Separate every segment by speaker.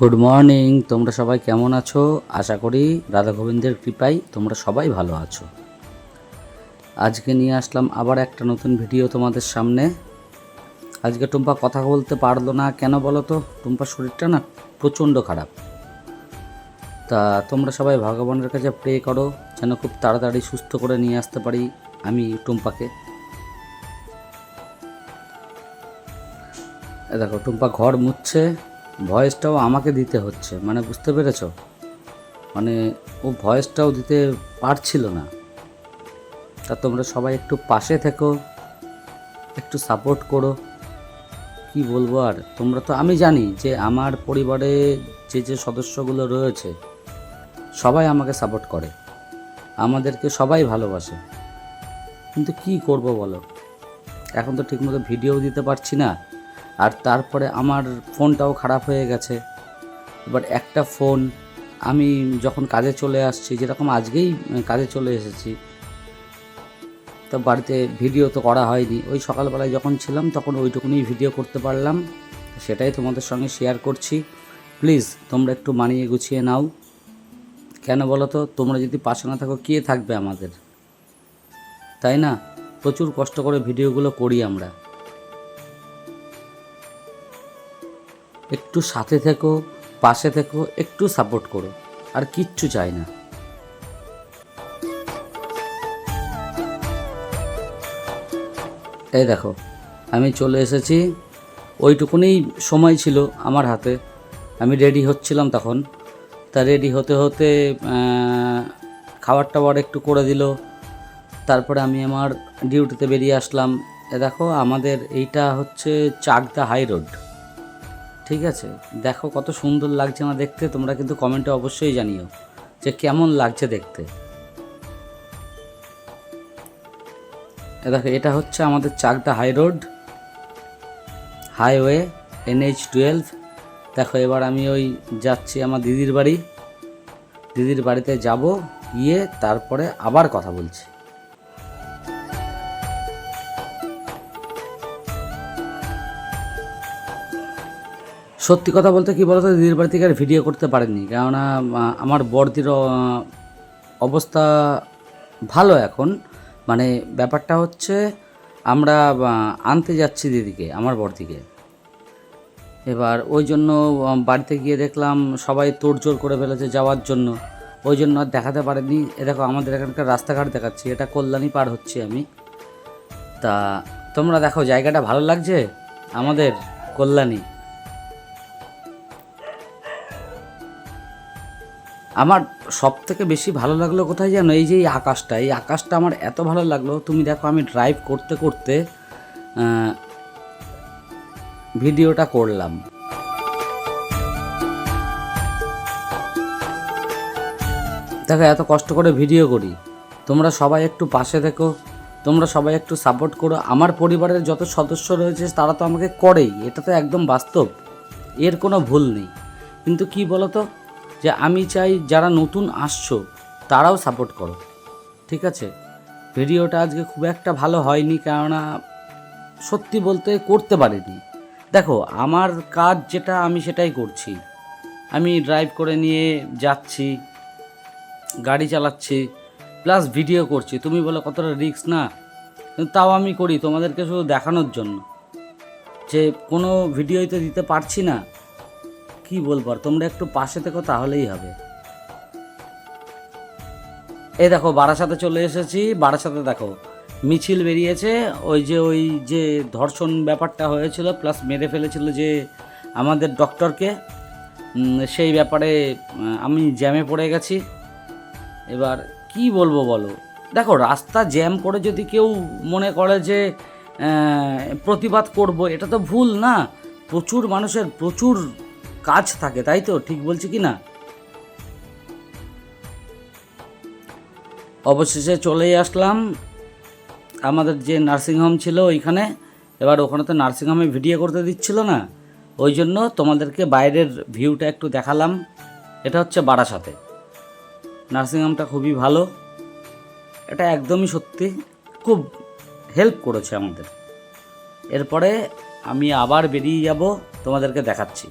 Speaker 1: Good morning তোমরা সবাই কেমন আছো? আশা করি রাধা গোবিন্দের কৃপায় তোমরা সবাই ভালো আছো। আজকে নিয়ে আসলাম আবার একটা নতুন ভিডিও তোমাদের সামনে। আজকে টুম্পা কথা বলতে পারল না, কেন বলো তো? টুম্পার শরীরটা না প্রচণ্ড খারাপ। তা তোমরা সবাই ভগবানের কাছে প্রে করো, যেন খুব তাড়াতাড়ি সুস্থ করে নিয়ে আসতে পারি আমি টুম্পাকে। দেখো, টুম্পা ঘর মুছছে ভয়েসটাও আমাকে দিতে হচ্ছে মানে বুঝতে পেরেছ? মানে ও ভয়েসটাও দিতে পারছিল না। তা তোমরা সবাই একটু পাশে থেকো, একটু সাপোর্ট করো। কি বলব আর? তোমরা তো, আমি জানি যে আমার পরিবারে যে যে সদস্যগুলো রয়েছে, সবাই আমাকে সাপোর্ট করে। আমাদেরকে সবাই ভালোবাসে। কিন্তু কি করব বলো? এখন তো ঠিকমতো ভিডিও দিতে পারছি না। আর তারপরে আমার ফোনটাও খারাপ হয়ে গেছে। এবার একটা ফোন, আমি যখন কাজে চলে আসছি, যেরকম আজকেই কাজে চলে এসেছি, তো বাড়িতে ভিডিও তো করা হয়নি। ওই সকালবেলায় যখন ছিলাম, তখন ওইটুকুনি ভিডিও করতে পারলাম। সেটাই তোমাদের সঙ্গে শেয়ার করছি। প্লিজ তোমরা একটু মানিয়ে গুছিয়ে নাও। কেন বলো তো, তোমরা যদি পাশে না থাকো, কে থাকবে আমাদের? তাই না? প্রচুর কষ্ট করে ভিডিওগুলো করি আমরা। একটু সাথে থেকো, পাশে থেকো, একটু সাপোর্ট করো, আর কিচ্ছু চাই না। এই দেখো, আমি চলে এসেছি। ওইটুকুনি সময় ছিল আমার হাতে। আমি রেডি হচ্ছিলাম তখন। তা রেডি হতে হতে খাবার টাবার একটু করে দিল। তারপরে আমি আমার ডিউটিতে বেরিয়ে আসলাম। এ দেখো, আমাদের এইটা হচ্ছে চাকদা হাই রোড ঠিক আছে? দেখো কত সুন্দর লাগছে না দেখতে, তোমরা কিন্তু কমেন্টে অবশ্যই জানিও যে কেমন লাগছে দেখতে। দেখো, এটা হচ্ছে আমাদের Chakdah high road, highway, NH twelve. দেখো, এবার আমি ওই যাচ্ছি আমার দিদির বাড়ি। দিদির বাড়িতে যাব, গিয়ে তারপরে আবার কথা বলছি। সত্যি কথা বলতে কি বলতো, দিদির বাড়ি থেকে আর ভিডিও করতে পারেননি কেননা আমার বড়দির অবস্থা ভালো এখন। মানে ব্যাপারটা হচ্ছে, আমরা আনতে যাচ্ছি দিদিকে, আমার বড়দিকে। এবার ওই জন্য বাড়িতে গিয়ে দেখলাম সবাই তোড়জোড় করে ফেলেছে যাওয়ার জন্য। ওই জন্য আর দেখাতে পারেনি। এ দেখো, আমাদের এখানকার রাস্তাঘাট দেখাচ্ছি, এটা কল্যাণী পার হচ্ছি আমি। তা, তোমরা দেখো, জায়গাটা ভালো লাগছে? আমাদের কল্যাণী। আমার সব থেকে বেশি ভালো লাগল কোথায় জানো এই যে এই আকাশটা এই আকাশটা আমার এত ভালো লাগল। তুমি দেখো আমি ড্রাইভ করতে করতে ভিডিওটা করলাম। দেখো এত কষ্ট করে ভিডিও করি। তোমরা সবাই একটু পাশে থেকো, তোমরা সবাই একটু সাপোর্ট করো। আমার পরিবারের যত সদস্য রয়েছে তারা তো আমাকে করেই, এটা তো একদম বাস্তব। এর কোনো ভুল নেই। কিন্তু কি বলো তো যে আমি চাই যারা নতুন আসছো, তারাও সাপোর্ট করো। ঠিক আছে? ভিডিওটা আজকে খুব একটা ভালো হয়নি, কেননা সত্যি বলতে করতে পারিনি। দেখো, আমার কাজ যেটা আমি সেটাই করছি। আমি ড্রাইভ করে নিয়ে যাচ্ছি, গাড়ি চালাচ্ছি প্লাস ভিডিও করছি। তুমি বলো কতটা রিস্ক না? তাও আমি করি তোমাদেরকে শুধু দেখানোর জন্য। যে কোনো ভিডিওই তো দিতে পারছি না। কি বলব আর? তোমরা একটু পাশে থেকো, তাহলেই হবে। এই দেখো, বারাসাতে চলে এসেছি। বারাসাতে দেখো, মিছিল বেরিয়েছে। ওই যে ওই যে ধর্ষণ ব্যাপারটা হয়েছিল প্লাস মেরে ফেলেছিল যে আমাদের ডক্টরকে সেই ব্যাপারে আমি জ্যামে পড়ে গেছি। এবার কি বলব বলো? দেখো, রাস্তা জ্যাম করে যদি কেউ মনে করে যে প্রতিবাদ করব, এটা তো ভুল না। প্রচুর মানুষের, প্রচুর কাজ থাকে, তাই তো? ঠিক বলছি কি না? অবশেষে চলেই আসলাম। আমাদের যে নার্সিংহোম ছিল ওইখানে, এবার ওখানে তো নার্সিংহোমে ভিডিও করতে দিচ্ছিল না। ওই জন্য তোমাদেরকে বাইরের ভিউটা একটু দেখালাম। এটা হচ্ছে বারাসাতে। নার্সিংহোমটা খুবই ভালো। এটা একদমই সত্যি খুব হেল্প করেছে আমাদের। এরপরে আমি আবার বেরিয়ে যাব, তোমাদেরকে দেখাচ্ছি।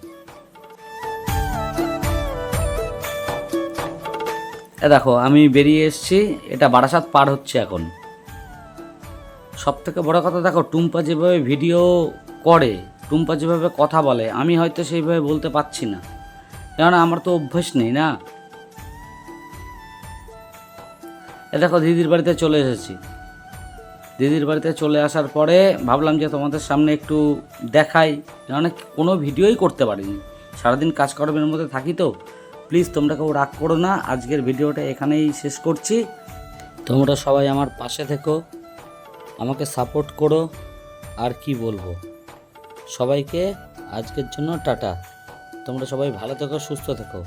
Speaker 1: এ দেখো, আমি বেরিয়ে এসেছি। এটা বারাসাত পার হচ্ছে এখন। সব থেকে বড় কথা, দেখো, টুম্পা যেভাবে ভিডিও করে, টুম্পা যেভাবে কথা বলে, আমি হয়তো সেইভাবে বলতে পারছি না। কেননা আমার তো অভ্যেস নেই না। এ দেখো, দিদির বাড়িতে চলে এসেছি। দিদির বাড়িতে চলে আসার পরে ভাবলাম যে তোমাদের সামনে একটু দেখাই। কেননা কোনো ভিডিওই করতে পারিনি। সারাদিন কাজকর্মের মধ্যে থাকি তো। প্লিজ তোমরা কেউ রাগ করো না, আজকের ভিডিওটা এখানেই শেষ করছি। তোমরা সবাই আমার পাশে থেকো, আমাকে সাপোর্ট করো, আর কি বলব। সবাইকে আজকের জন্য টাটা। তোমরা সবাই ভালো থেকো, সুস্থ থেকো।